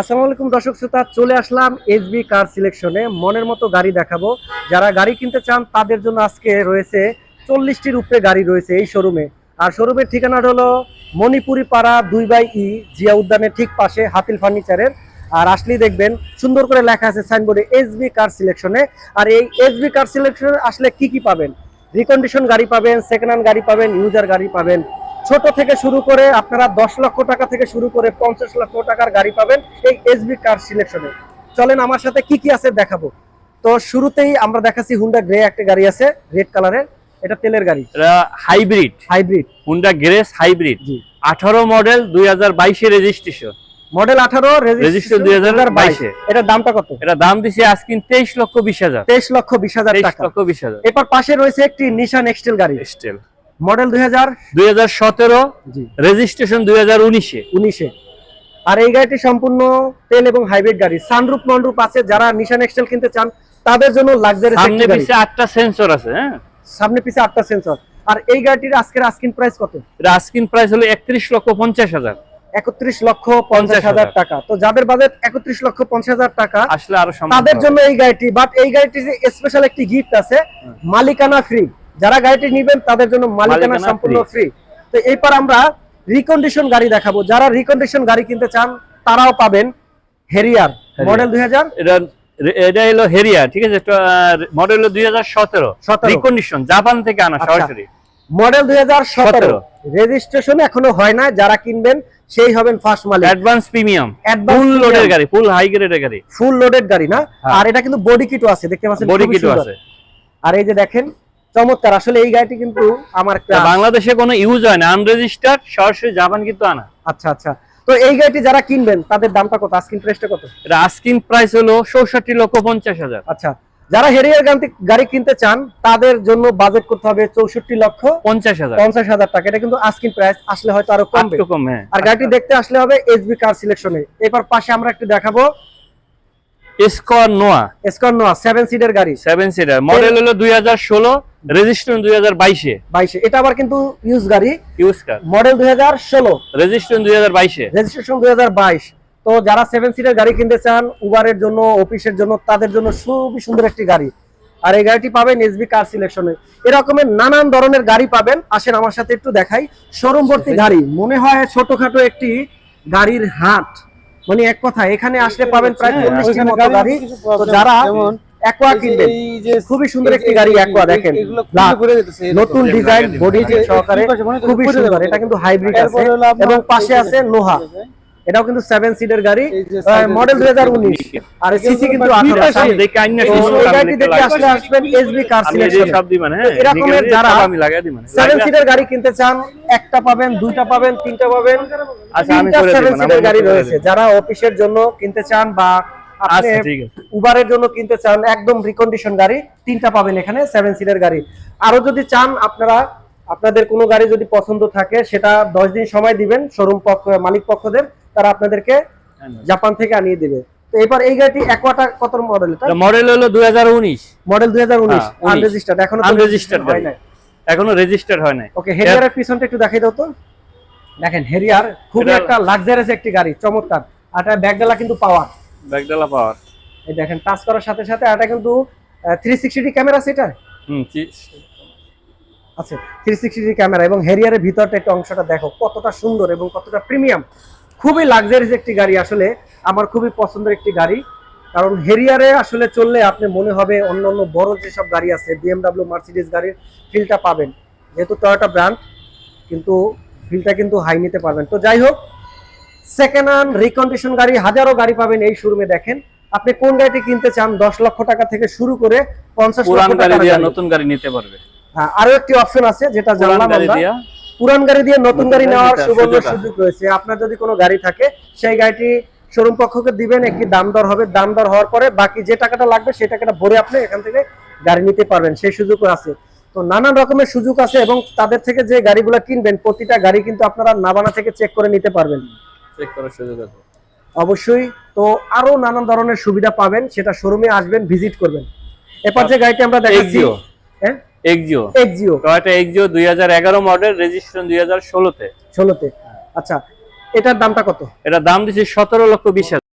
আসসালামু আলাইকুম দর্শক শ্রোতা, চলে আসলাম এসবি কার সিলেকশনে মনের মতো গাড়ি দেখাবো। যারা গাড়ি কিনতে চান, তাদের জন্য আজকে রয়েছে চল্লিশটির উপরে গাড়ি রয়েছে এই শোরুমে আর শোরুমের ঠিকানাটা হলো মণিপুরি পাড়া দুই বাই ই, জিয়া উদ্যানের ঠিক পাশে হাতিল ফার্নিচারের। আর আসলেই দেখবেন, সুন্দর করে লেখা আছে সাইনবোর্ডে এসবি কার সিলেকশনে আর এই এসবি কার সিলেকশনে আসলে কি কি পাবেন? রিকন্ডিশন গাড়ি পাবেন সেকেন্ড হ্যান্ড গাড়ি পাবেন ইউজার গাড়ি পাবেন। ছোট থেকে শুরু করে আপনারা দশ লক্ষ টাকা থেকে শুরু করে পঞ্চাশ লক্ষ টাকার গাড়ি পাবেন এই এসবি কার সিলেকশনে চলেন আমার সাথে কি কি আছে দেখাবো। তো শুরুতেই আমরা দেখাচ্ছি হুন্ডা গ্রে একটা গাড়ি আছে রেড কালারের এটা তেলের গাড়ি। এটা hybrid hybrid Honda grace hybrid G. আঠারো মডেল দুই হাজার বাইশে রেজিস্ট্রেশন মডেল আঠারো Registration 2022 এটার দামটা কত? এটা দাম দিছে আজকিন তেইশ লক্ষ বিশ হাজার। তেইশ লক্ষ বিশ হাজার তেইশ টাকা। লক্ষ বিশ হাজার। এরপর পাশে রয়েছে একটি নিশান এক্সটেল গাড়ি। স্টেল মডেল দুই হাজার? দুই হাজার সতেরো রেজিস্ট্রেশন দুই হাজার উনিশে। উনিশে। আর এই গাড়িটি সম্পূর্ণ তেল এবং হাইব্রিড গাড়ি। সানরুপ মনরুপ আছে যারা নিশান এক্সটেল কিনতে চান তাদের জন্য লাক্সারি সামনে পিছে আটটা সেন্সর আছে হ্যাঁ? সামনে পিছে আটটা সেন্সর আর এই গাড়িটির আজকের আস্কিন প্রাইস কত? এটা আজকিন প্রাইস হলো একত্রিশ লক্ষ পঞ্চাশ হাজার। একত্রিশ লক্ষ পঞ্চাশ হাজার টাকা। তো যাদের বাজেট একত্রিশ লক্ষ পঞ্চাশ হাজার টাকা আসলে আরও তাদের জন্য এই গাড়িটি বাট এই গাড়িটি যে স্পেশাল একটি গিফট আছে মালিকানা ফ্রি যারা গাড়িটি নিবেন তাদের জন্য মালিকানা সম্পূর্ণ ফ্রি তো এরপর আমরা রিকন্ডিশন গাড়ি দেখাবো। যারা রিকন্ডিশন গাড়ি কিনতে চান তারাও পাবেন হেরিয়ার মডেল দুই হাজার। এটা হলো হেরিয়া ঠিক আছে? মডেল দুই হাজার সতেরো। রিকন্ডিশন জাপান থেকে আনা আচ্ছা। সরাসরি। মডেল দুই হাজার সতেরো। রেজিস্ট্রেশন এখনও হয় না যারা কিনবেন সেই হবেন ফার্স্ট মালিক। অ্যাডভান্স প্রিমিয়াম ফুল লোডের গাড়ি ফুল হাই গ্রেডের গাড়ি। ফুল লোডেড গাড়ি না? হ্যাঁ। আর এটা কিন্তু বডি কিটও আছে দেখতে পাচ্ছেন বডি কিটও আছে। আর এই যে দেখেন চমৎকার। আসলে এই গাড়িটি কিন্তু আমার বাংলাদেশে কোনো ইউজ হয় না আনরেজিস্টার্ড সরাসরি জাপান কিন্তু আনা। আচ্ছা আচ্ছা। তো এই গাড়িটি যারা কিনবেন তাদের দামটা কত? আস্কিন প্রাইসটা কত? এটা আস্কিং প্রাইস হলো চৌষট্টি লক্ষ পঞ্চাশ হাজার। আচ্ছা। যারা হেরিয়ার গাড়ি কিনতে চান তাদের জন্য বাজেট করতে হবে চৌষট্টি লক্ষ পঞ্চাশ হাজার। পঞ্চাশ হাজার টাকা। এটা কিন্তু আস্কিন প্রাইস আসলে হয়তো আরও কমবে। কম হ্যাঁ। আর গাড়িটি দেখতে আসলে হবে এসবি কার সিলেকশনে এরপর পাশে আমরা একটু দেখাবো স্কোয়ার নোয়া সিটের গাড়ি। সেভেন সিটার মডেল হলো রেজিস্ট্রেশন এটা আবার কিন্তু ইউজ গাড়ি। ইউজ কার মডেল রেজিস্ট্রেশন দুই হাজার বাইশে। রেজিস্ট্রেশন দুই হাজার বাইশ। তো যারা সেভেন সিটের গাড়ি কিনতে চান উবারের জন্য অফিসের জন্য তাদের জন্য খুবই সুন্দর একটি গাড়ি। আর এই গাড়িটি পাবেন এসবি কার সিলেকশনে এরকমের নানান ধরনের গাড়ি পাবেন। আসেন আমার সাথে একটু দেখাই। শোরুম ভর্তি গাড়ি। মনে হয় ছোটখাটো একটি গাড়ির হাট। মানে এক কথা এখানে আসলে পাবেন প্রায় হ্যাঁ, চল্লিশটির মতো গাড়ি তো যারা কিনবেন খুবই সুন্দর একটি গাড়ি দেখেন। নতুন ডিজাইন বডি। সহকারে খুবই সুন্দর এটা কিন্তু হাইব্রিড আছে এবং পাশে আছে নোহা এটাও কিন্তু সেভেন সিটের গাড়ি মডেল দুই যে- হাজার উনিশ। আর সিসি কিন্তু। আসলে আসবেন এসবি কার এরকমের যারা সেভেন সিটের গাড়ি কিনতে চান একটা পাবেন দুইটা পাবেন তিনটা পাবেন আচ্ছা, সেভেন সিটের গাড়ি রয়েছে। যারা অফিসের জন্য কিনতে চান বা আপনি আচ্ছা উবারের জন্য কিনতে চান একদম রিকন্ডিশন গাড়ি তিনটা পাবেন এখানে সেভেন সিটের গাড়ি। আরও যদি চান আপনারা আপনাদের কোনো গাড়ি যদি পছন্দ থাকে সেটা দশ দিন সময় দিবেন শোরুম পক্ষ মালিক পক্ষদের। তারা আপনাদেরকে জাপান থেকে আনিয়ে দেবে। তো এবার এই গাড়িটি একোয়াটা কত মডেল এটা মডেল হলো দুই হাজার উনিশ। মডেল দুই হাজার উনিশ হ্যাঁ, 19 আনরেজিস্টার্ড এখনও Unregistered হয়। নাই। এখনও রেজিস্টার হয় নাই। ওকে হেরিয়ারের পিছনটা একটু দেখাই দাও তো। দেখেন হেরিয়ার খুবই একটা লাক্সারিয়াস একটি গাড়ি চমৎকার। আর এটা ব্যাগডালা কিন্তু পাওয়ার ব্যাগডালা পাওয়ার এই দেখেন টাচ করার সাথে সাথে এটা কিন্তু থ্রি সিক্সটি ক্যামেরা সেটা হুম চি- আছে থ্রি সিক্সটি ক্যামেরা এবং হেরিয়ারের ভিতরটা একটু অংশটা দেখো কতটা সুন্দর এবং কতটা প্রিমিয়াম খুবই লাক্সারিয়াস একটি গাড়ি আসলে আমার খুবই পছন্দের একটি গাড়ি। কারণ হেরিয়ারে আসলে চললে আপনি মনে হবে অন্য অন্য বড় যেসব গাড়ি আছে বিএমডাব্লিউ মার্সিডিজ গাড়ির ফিলটা পাবেন। যেহেতু টয়োটা ব্র্যান্ড কিন্তু ফিলটা কিন্তু হাই নিতে পারবেন। তো যাই হোক সেকেন্ড হ্যান্ড রিকন্ডিশন গাড়ি হাজারো গাড়ি পাবেন এই শোরুমে দেখেন। আপনি কোন গাড়িটি কিনতে চান দশ লক্ষ টাকা থেকে শুরু করে পঞ্চাশ লক্ষ টাকা নতুন গাড়ি নিতে পারবে। হ্যাঁ, আরও একটি অপশন আছে যেটা জানলাম আমরা। পুরান গাড়ি দিয়ে নতুন গাড়ি গাড়ি নেওয়ার সুবর্ণ সুযোগ রয়েছে। আপনার যদি কোনো গাড়ি থাকে সেই গাড়িটি শোরুম পক্ষকে দিবেন একটি দাম দর হবে। দাম দর হওয়ার পরে বাকি যে টাকাটা লাগবে সেই টাকাটা ভরে আপনি এখান থেকে গাড়ি নিতে পারবেন। সেই সুযোগও আছে। তো নানান রকমের সুযোগ আছে এবং তাদের থেকে যে গাড়িগুলো কিনবেন প্রতিটা গাড়ি কিন্তু আপনারা নাবানা থেকে চেক করে নিতে পারবেন। চেক করার সুযোগ আছে। অবশ্যই। তো আরও নানান ধরনের সুবিধা পাবেন। সেটা শোরুমে আসবেন ভিজিট করবেন। এরপর যে গাড়িটি আমরা দেখাচ্ছি হ্যাঁ? এক্সিও এক্সিও টয়োটা এক্সিও দুই হাজার এগারো মডেল রেজিস্ট্রেশন দুই হাজার ষোলোতে। ষোলোতে। আচ্ছা এটার দামটা কত? এটার দাম দিছি সতেরো লক্ষ বিশ হাজার।